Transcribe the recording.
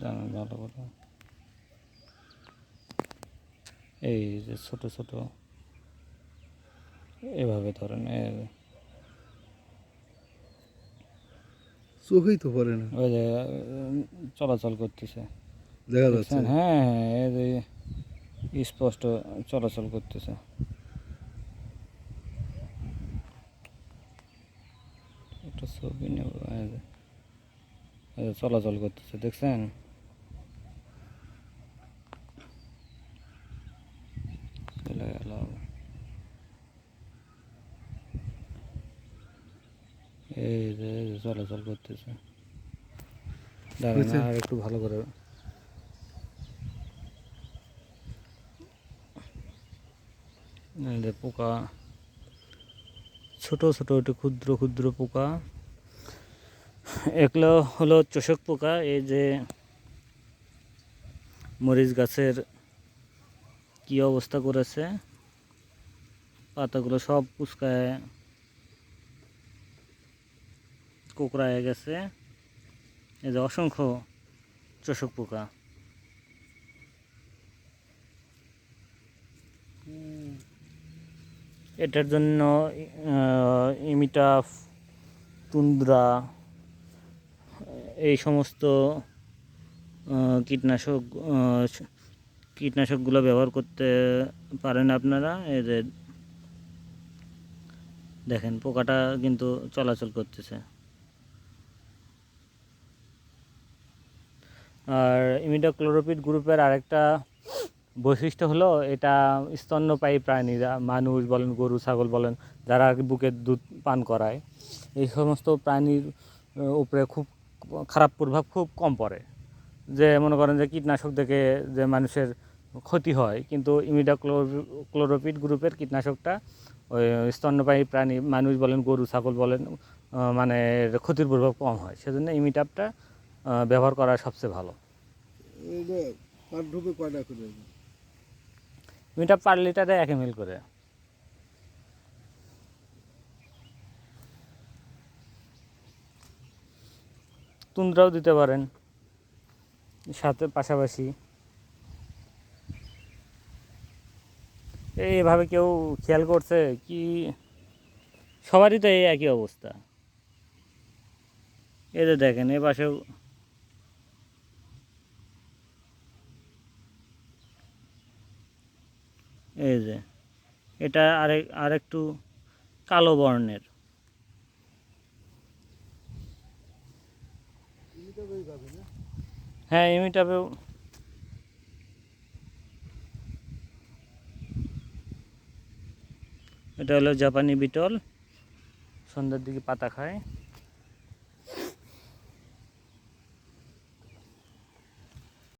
জানেন ভালো করে এই যে ছোট ছোট এভাবে ধরেন এই চোখেই তো পড়ে না। ওই যে চলাচল করতেছে। দেখা যাচ্ছে। হ্যাঁ হ্যাঁ এই যে স্পষ্ট চলাচল করতেছে। একটা ছবি নেব চলাচল করতেছে দেখছেন? চলে গেল। এই যে চলাচল করতেছে। দাঁড়ান আর একটু ভালো করে পোকা ছোট ছোট একটু ক্ষুদ্র ক্ষুদ্র পোকা। এগুলো হলো চোষক পোকা, এই যে মরিচ গাছের কি অবস্থা করেছে, পাতাগুলো সব কুচকায় কোকড়ায় গেছে। এই যে অসংখ্য চোষক পোকা। এটার জন্য ইমিটাফ, তুন্দ্রা এই সমস্ত কীটনাশক কীটনাশকগুলো ব্যবহার করতে পারেন আপনারা? যে দেখেন, পোকাটা কিন্তু চলাচল করতেছে। আর ইমিডাক্লোরোপিড গ্রুপের আরেকটা বৈশিষ্ট্য হলো, এটা স্তন্যপায়ী প্রাণীরা, মানুষ বলেন, গরু, ছাগল বলেন, যারা আর বুকের দুধ পান করায়। এই সমস্ত প্রাণীর উপরে খুব খারাপ প্রভাব খুব কম পড়ে। যে মনে করেন যে কীটনাশক দেখে যে মানুষের ক্ষতি হয় কিন্তু ইমিডাক্লোরোপিড গ্রুপের কীটনাশকটা ওই স্তন্যপায়ী প্রাণী মানুষ বলেন গরু ছাগল বলেন মানে ক্ষতির প্রভাব কম হয়। সেজন্য ইমিটাপটা ব্যবহার করা সবচেয়ে ভালো। এইটা পার ঢুকে কয়টা করে? মিটাপ পার লিটারে এক এম করে। তুন্দ্রাও দিতে পারেন। সাথে পাশাপাশি। এইভাবে কেউ খেয়াল করছে কি সবারই তো এই একই অবস্থা। যে দেখেন, এ পাশেও এই যে, এটা আরেক, আরেকটু কালো বর্ণের। হ্যাঁ ইমিটাপেও এটা হলো জাপানি বিটল। সন্ধ্যার দিকে পাতা খায়।